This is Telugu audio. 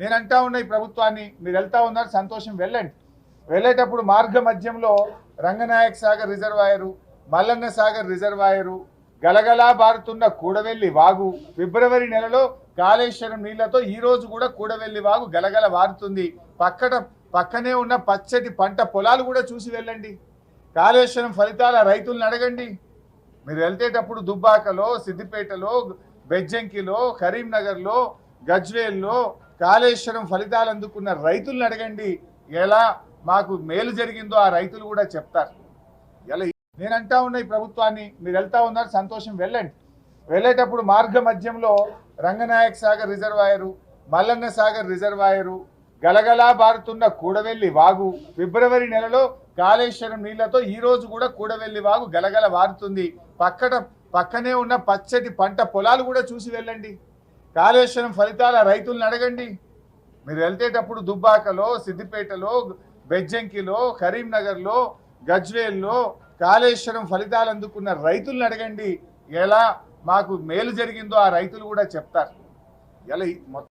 నేను అంటా ఉన్నా ఈ ప్రభుత్వాన్ని మీరు వెళ్తా ఉన్నారు సంతోషం వెళ్ళండి. వెళ్ళేటప్పుడు మార్గ మధ్యంలో రంగనాయక్ సాగర్ రిజర్వాయరు మల్లన్న సాగర్ రిజర్వాయరు గలగలా బారుతున్న కూడవెల్లి వాగు. ఫిబ్రవరి నెలలో కాళేశ్వరం నీళ్ళతో ఈ రోజు కూడా కూడవెల్లి వాగు గలగల వారుతుంది. పక్కన పక్కనే ఉన్న పచ్చటి పంట పొలాలు కూడా చూసి వెళ్ళండి. కాళేశ్వరం ఫలితాల రైతులను అడగండి. మీరు వెళ్తేటప్పుడు దుబ్బాకలో సిద్దిపేటలో బెజ్జంకిలో కరీంనగర్లో గజ్వేల్లో కాళేశ్వరం ఫలితాలు అందుకున్న రైతులను అడగండి. ఎలా మాకు మేలు జరిగిందో ఆ రైతులు కూడా చెప్తారు. ఎలా నేను అంటా ఉన్నా ఈ ప్రభుత్వాన్ని మీరు వెళ్తా ఉన్నారు సంతోషం వెళ్ళండి. వెళ్ళేటప్పుడు మార్గ మధ్యంలో రంగనాయక్ సాగర్ రిజర్వాయరు మల్లన్న సాగర్ రిజర్వాయరు గలగలా బారుతున్న కూడవెల్లి వాగు. ఫిబ్రవరి నెలలో కాళేశ్వరం నీళ్ళతో ఈ రోజు కూడా కూడవెల్లి వాగు గలగల వారుతుంది. పక్కన పక్కనే ఉన్న పచ్చటి పంట పొలాలు కూడా చూసి వెళ్ళండి. కాళేశ్వరం ఫలితాల రైతులను అడగండి. మీరు వెళ్తేటప్పుడు దుబ్బాకలో సిద్దిపేటలో బెజ్జంకిలో కరీంనగర్లో గజ్వేల్లో కాళేశ్వరం ఫలితాలు అందుకున్న రైతులను అడగండి. ఎలా మాకు మేలు జరిగిందో ఆ రైతులు కూడా చెప్తారు. ఎలా మొత్తం